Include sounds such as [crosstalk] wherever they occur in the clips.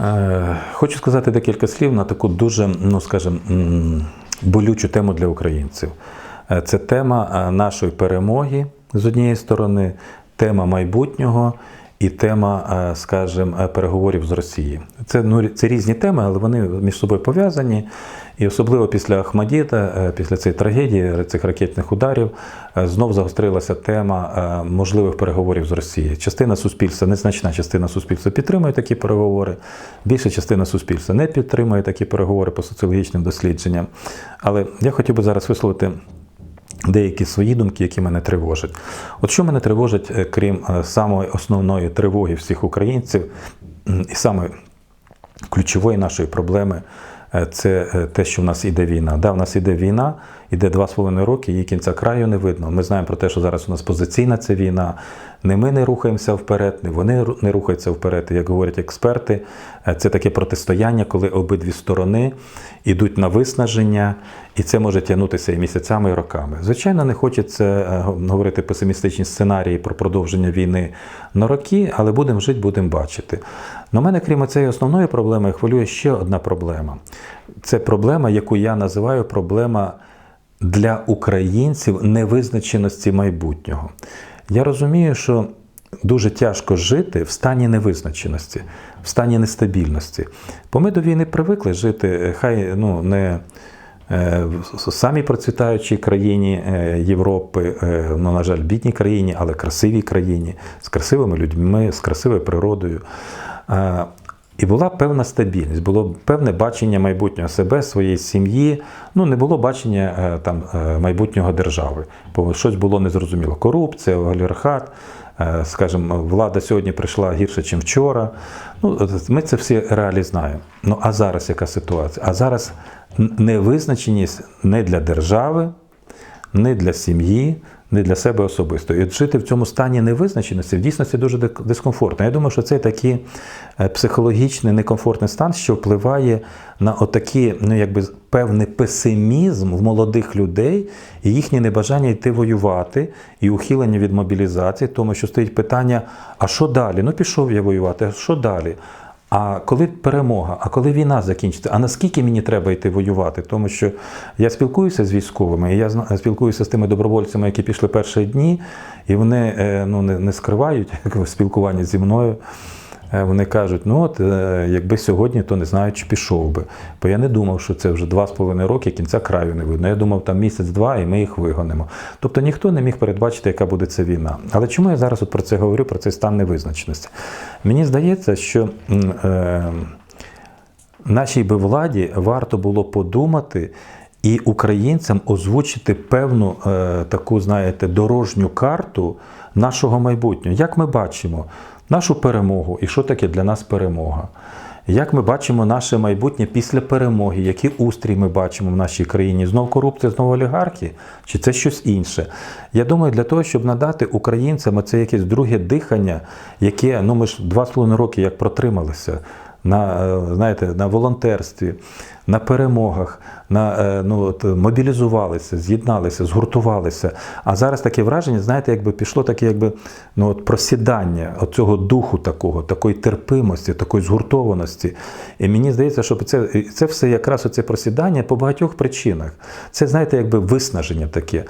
Е, Хочу сказати декілька слів на таку дуже, ну скажімо, болючу тему для українців. Е, Це тема е, нашої перемоги з однієї сторони, тема майбутнього і тема, е, скажімо, е, переговорів з Росією. Це, ну, це різні теми, але вони між собою пов'язані. І особливо після Ахмадіта, е, після цієї трагедії, цих ракетних ударів, знов загострилася тема можливих переговорів з Росією. Частина суспільства, незначна частина суспільства підтримує такі переговори, більша частина суспільства не підтримує такі переговори по соціологічним дослідженням. Але я хотів би зараз висловити деякі свої думки, які мене тривожать. От що мене тривожить, е, крім е, самої основної тривоги всіх українців, і саме ключової нашої проблеми е, це те, що в нас іде війна. Да, в нас іде війна, іде два з половиною роки, її кінця краю не видно. Ми знаємо про те, що зараз у нас позиційна ця війна. Не ми не рухаємося вперед, не вони не рухаються вперед. Як говорять експерти, е, це таке протистояння, коли обидві сторони йдуть на виснаження, і це може тягнутися і місяцями, і роками. Звичайно, не хочеться е, говорити песимістичні сценарії про продовження війни на роки, але будемо жити, будемо бачити. Но мене, крім цієї основної проблеми, хвилює ще одна проблема. Це проблема, яку я називаю проблема для українців невизначеності майбутнього. Я розумію, що дуже тяжко жити в стані невизначеності, в стані нестабільності. Бо ми до війни привикли жити, е, хай ну, не е, в самій процвітаючій країні е, Європи, ну, на жаль, бідній країні, але красивій країні, з красивими людьми, з красивою природою. І була певна стабільність, було певне бачення майбутнього себе, своєї сім'ї. Ну не було бачення е, там е, майбутнього держави, бо щось було незрозуміло. Корупція, олігархат, е, скажімо, влада сьогодні прийшла гірше, ніж вчора. Ну ми це всі реалії знаємо. Ну а зараз яка ситуація? А зараз невизначеність не для держави, не для сім'ї, не для себе особисто. І от жити в цьому стані невизначеності в дійсності дуже дискомфортно. Я думаю, що це такий е, психологічний некомфортний стан, що впливає на отакий, ну якби певний песимізм в молодих людей і їхнє небажання йти воювати, і ухилення від мобілізації, тому що стоїть питання: а що далі? Ну пішов я воювати, а що далі? А коли перемога, а коли війна закінчиться, а наскільки мені треба йти воювати? Тому що я спілкуюся з військовими, і я спілкуюся з тими добровольцями, які пішли перші дні, і вони е, ну, не, не скривають [laughs] спілкування зі мною. Е, Вони кажуть, ну от е, якби сьогодні, то не знаю, чи пішов би. Бо я не думав, що це вже два з половиною роки кінця краю не видно. Я думав, там місяць-два, і ми їх вигонимо. Тобто ніхто не міг передбачити, яка буде ця війна. Але чому я зараз от про це говорю, про цей стан невизначеності? Мені здається, що е, нашій би владі варто було подумати і українцям озвучити певну е, таку, знаєте, дорожню карту нашого майбутнього. Як ми бачимо нашу перемогу і що таке для нас перемога? Як ми бачимо наше майбутнє після перемоги, який устрій ми бачимо в нашій країні? Знов корупція, знову олігархи? Чи це щось інше? Я думаю, для того, щоб надати українцям це якесь друге дихання, яке ну ми ж два з половиною роки як протрималися на, е, знаєте, на волонтерстві, на перемогах, на, е, ну, от, мобілізувалися, з'єдналися, згуртувалися. А зараз таке враження, знаєте, якби пішло таке якби, ну, от просідання цього духу такого, такої терпимості, такої згуртованості. І мені здається, що це, це все якраз оце просідання по багатьох причинах. Це, знаєте, якби виснаження таке.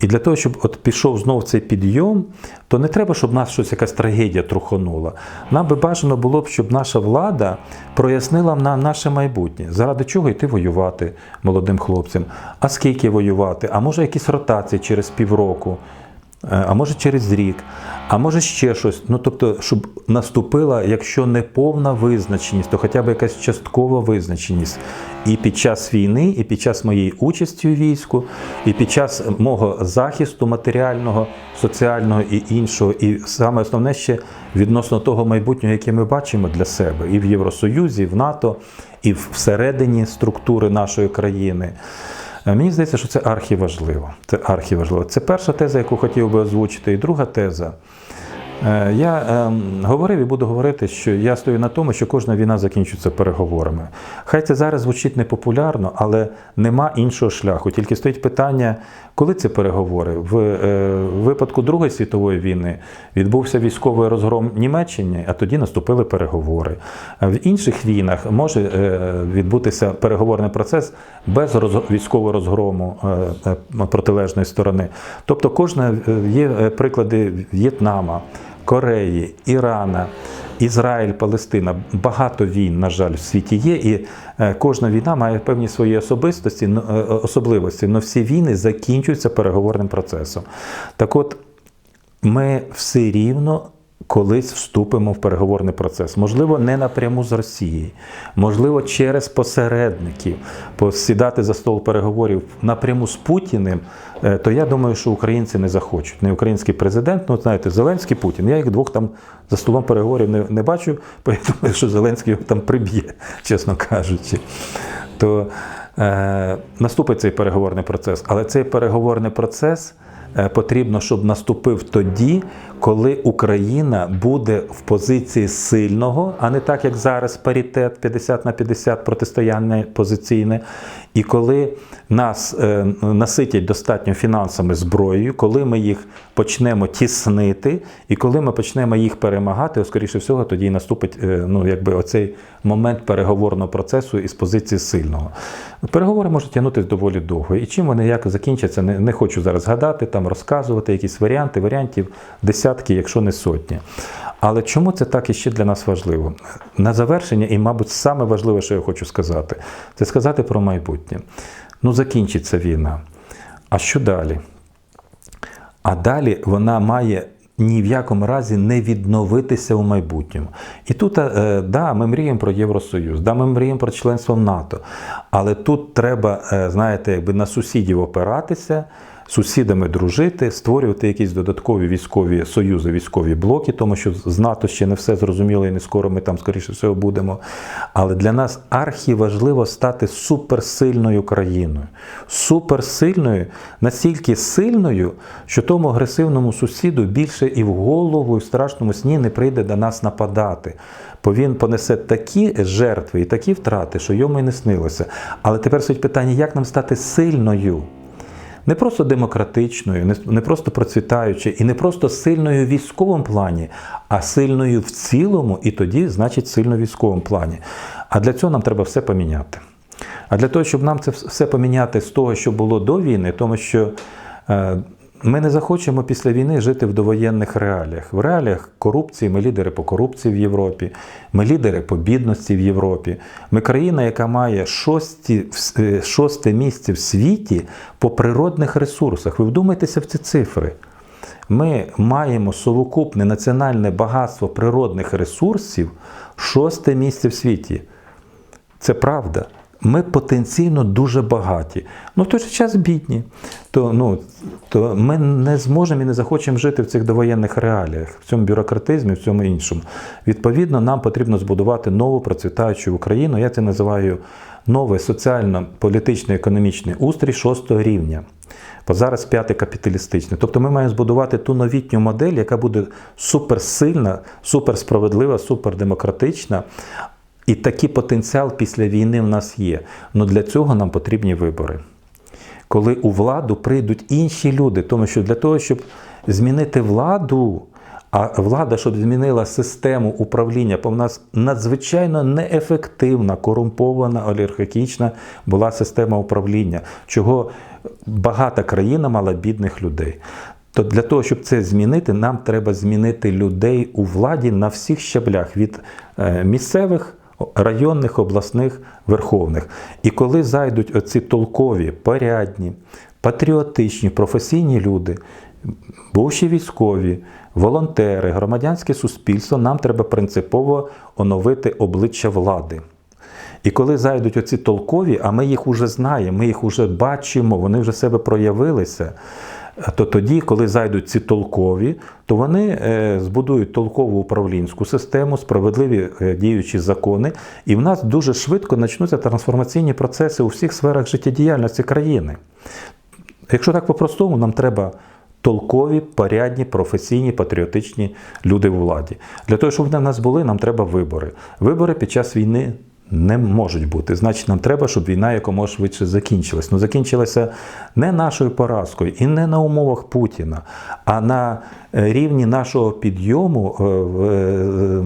І для того, щоб от пішов знов цей підйом, то не треба, щоб нас щось якась трагедія трухонула. Нам би бажано було б, щоб наша влада прояснила нам наше майбутнє. Заради чого йти воювати молодим хлопцям? А скільки воювати? А може якісь ротації через півроку? Е, а може через рік, а може ще щось. Ну тобто, щоб наступила, якщо не повна визначеність, то хоча б якась часткова визначеність. І під час війни, і під час моєї участі у війську, і під час мого захисту матеріального, соціального і іншого, і саме основне ще відносно того майбутнього, яке ми бачимо для себе і в Євросоюзі, і в НАТО, і всередині структури нашої країни. Е, Мені здається, що це архіважливо. Це архіважливо. Це перша теза, яку хотів би озвучити. І друга теза. Е, Я ем, говорив і буду говорити, що я стою на тому, що кожна війна закінчується переговорами. Хай це зараз звучить непопулярно, але нема іншого шляху. Тільки стоїть питання, коли ці переговори. В е, випадку Другої світової війни відбувся військовий розгром Німеччини, а тоді наступили переговори. В інших війнах може е, відбутися переговорний процес без роз- військового розгрому протилежної сторони. Тобто, кожна є приклади В'єтнама. Кореї, Ірана, Ізраїль, Палестина. Багато війн, на жаль, в світі є, і е, кожна війна має певні свої особистості, е, особливості, але всі війни закінчуються переговорним процесом. Так от, ми все рівно колись вступимо в переговорний процес. Можливо, не напряму з Росією, можливо, через посередників посідати за стол переговорів напряму з Путіним. е, То я думаю, що українці не захочуть. Не український президент, ну знаєте, Зеленський Путін. Я їх двох там за столом переговорів не, не бачу, [laughs] бо я думаю, що Зеленський його там приб'є, [laughs] чесно кажучи. То е, наступить цей переговорний процес. Але цей переговорний процес е, потрібно, щоб наступив тоді, коли Україна буде в позиції сильного, а не так, як зараз паритет 50 на 50 протистояння позиційне. І коли нас е, наситять достатньо фінансами зброєю, коли ми їх почнемо тіснити, і коли ми почнемо їх перемагати, скоріше всього, тоді і наступить е, ну, якби оцей момент переговорного процесу із позиції сильного. Переговори можуть тягнутися доволі довго. І чим вони як закінчаться, не, не хочу зараз гадати, там розказувати якісь варіанти, варіантів десятки, якщо не сотні. Але чому це так іще для нас важливо? На завершення, і, мабуть, саме важливе, що я хочу сказати, це сказати про майбутнє. Ну, закінчиться війна. А що далі? А далі вона має ні в якому разі не відновитися у майбутньому. І тут, е, да, ми мріємо про Євросоюз, да, ми мріємо про членство в НАТО. Але тут треба, е, знаєте, якби на сусідів опиратися, сусідами дружити, створювати якісь додаткові військові союзи, військові блоки, тому що з НАТО ще не все зрозуміло, і не скоро ми там, скоріше всього, будемо. Але для нас архіважливо стати суперсильною країною. Суперсильною, настільки сильною, що тому агресивному сусіду більше і в голову, і в страшному сні не прийде до нас нападати. Бо він понесе такі жертви і такі втрати, що йому й не снилося. Але тепер стоїть питання, як нам стати сильною? Не просто демократичною, не- просто процвітаючою і не просто сильною в військовому плані, а сильною в цілому, і тоді, значить, сильно в військовому плані. А для цього нам треба все поміняти. А для того, щоб нам це все поміняти з того, що було до війни, тому що е, ми не захочемо після війни жити в довоєнних реаліях. В реаліях корупції ми лідери по корупції в Європі, ми лідери по бідності в Європі. Ми країна, яка має шості, е, шосте місце в світі по природних ресурсах. Ви вдумайтеся в ці цифри. Ми маємо совокупне національне багатство природних ресурсів шосте місце в світі. Це правда. Ми потенційно дуже багаті, ну в той же час бідні. То, ну, то ми не зможемо і не захочемо жити в цих довоєнних реаліях, в цьому бюрократизмі, в цьому іншому. Відповідно, нам потрібно збудувати нову процвітаючу Україну. Я це називаю новий соціально-політичний економічний устрій шостого рівня. Бо зараз п'ятий капіталістичний. Тобто ми маємо збудувати ту новітню модель, яка буде суперсильна, суперсправедлива, супердемократична. І такий потенціал після війни в нас є. Але для цього нам потрібні вибори. Коли у владу прийдуть інші люди, тому що для того, щоб змінити владу, а влада, щоб змінила систему управління, бо в нас надзвичайно неефективна, корумпована, олігархічна була система управління, чого багата країна мала бідних людей. То для того, щоб це змінити, нам треба змінити людей у владі на всіх щаблях від е, місцевих, районних, обласних, верховних. І коли зайдуть оці толкові, порядні, патріотичні, професійні люди, бувші військові, волонтери, громадянське суспільство, нам треба принципово оновити обличчя влади. І коли зайдуть оці толкові, а ми їх вже знаємо, ми їх вже бачимо, вони вже себе проявилися. То тоді, коли зайдуть ці толкові, то вони е, збудують толкову управлінську систему, справедливі е, діючі закони, і в нас дуже швидко почнуться трансформаційні процеси у всіх сферах життєдіяльності країни. Якщо так по-простому, нам треба толкові, порядні, професійні, патріотичні люди у владі. Для того, щоб вони в нас були, нам треба вибори. Вибори під час війни не можуть бути. Значить, нам треба, щоб війна якомога швидше закінчилась. Ну, закінчилася не нашою поразкою і не на умовах Путіна, а на е, рівні нашого підйому е, в е,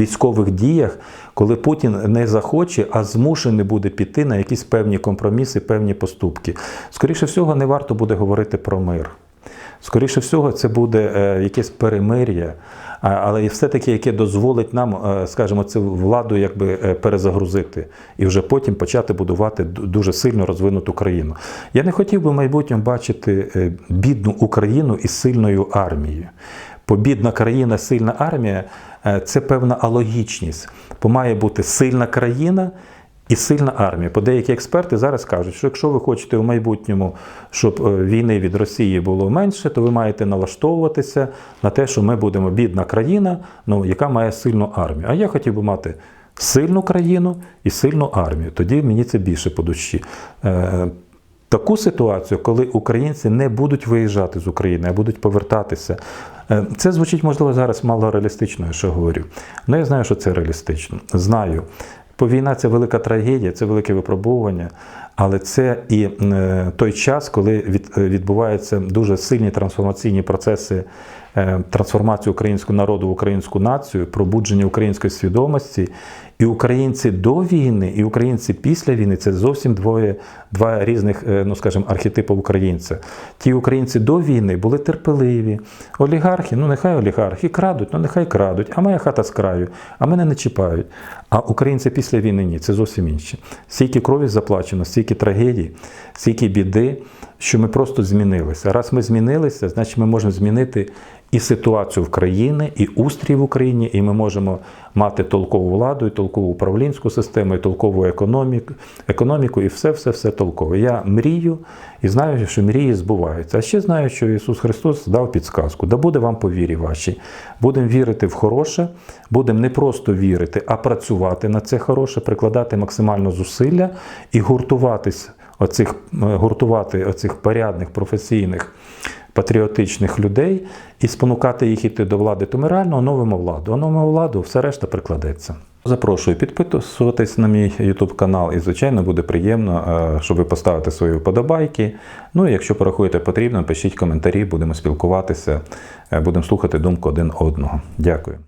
військових діях, коли Путін не захоче, а змушений буде піти на якісь певні компроміси, певні поступки. Скоріше всього, не варто буде говорити про мир. Скоріше всього, це буде е, якесь перемир'я, але все-таки яке дозволить нам, е, скажімо, цю владу якби е, перезагрузити і вже потім почати будувати дуже сильно розвинуту країну. Я не хотів би в майбутньому бачити бідну Україну із сильною армією. Бо бідна країна, сильна армія це певна алогічність. Бо має бути сильна країна і сильна армія. Бо деякі експерти зараз кажуть, що якщо ви хочете в майбутньому, щоб е, війни від Росії було менше, то ви маєте налаштовуватися на те, що ми будемо бідна країна, ну, яка має сильну армію. А я хотів би мати сильну країну і сильну армію. Тоді мені це більше по душі. Е, Таку ситуацію, коли українці не будуть виїжджати з України, а будуть повертатися. Е, Це звучить, можливо, зараз мало реалістично, що говорю. Але я знаю, що це реалістично. Знаю. Бо війна це велика трагедія, це велике випробування, але це і е, той час, коли е, відбуваються дуже сильні трансформаційні процеси е, трансформації українського народу в українську націю, пробудження української свідомості. І українці до війни, і українці після війни це зовсім двоє, два різних, е, ну скажімо, архетипи українця. Ті українці до війни були терпеливі. Олігархи, ну нехай олігархи крадуть, ну нехай крадуть, а моя хата з краю, а мене не чіпають. А українці після війни ні, це зовсім інше. Стільки крові заплачено, стільки трагедій, стільки біди, що ми просто змінилися. Раз ми змінилися, значить ми можемо змінити і ситуацію в країні, і устрій в Україні, і ми можемо мати толкову владу, і толкову управлінську систему, і толкову економіку, економіку, і все, все, все толкове. Я мрію і знаю, що мрії збуваються. А ще знаю, що Ісус Христос дав підсказку. Да буде вам по вірі вашій. Будемо вірити в хороше, будемо не просто вірити, а працювати на це хороше, прикладати максимально зусилля і гуртуватись. Оцих е, гуртувати оцих порядних професійних патріотичних людей і спонукати їх іти до влади, то ми реально оновимо владу. Оновимо владу, все решта прикладеться. Запрошую підписуватись на мій YouTube канал, і, звичайно, буде приємно, е, щоб ви поставите свої вподобайки. Ну і якщо порахуєте потрібно, пишіть коментарі, будемо спілкуватися, е, будемо слухати думку один одного. Дякую.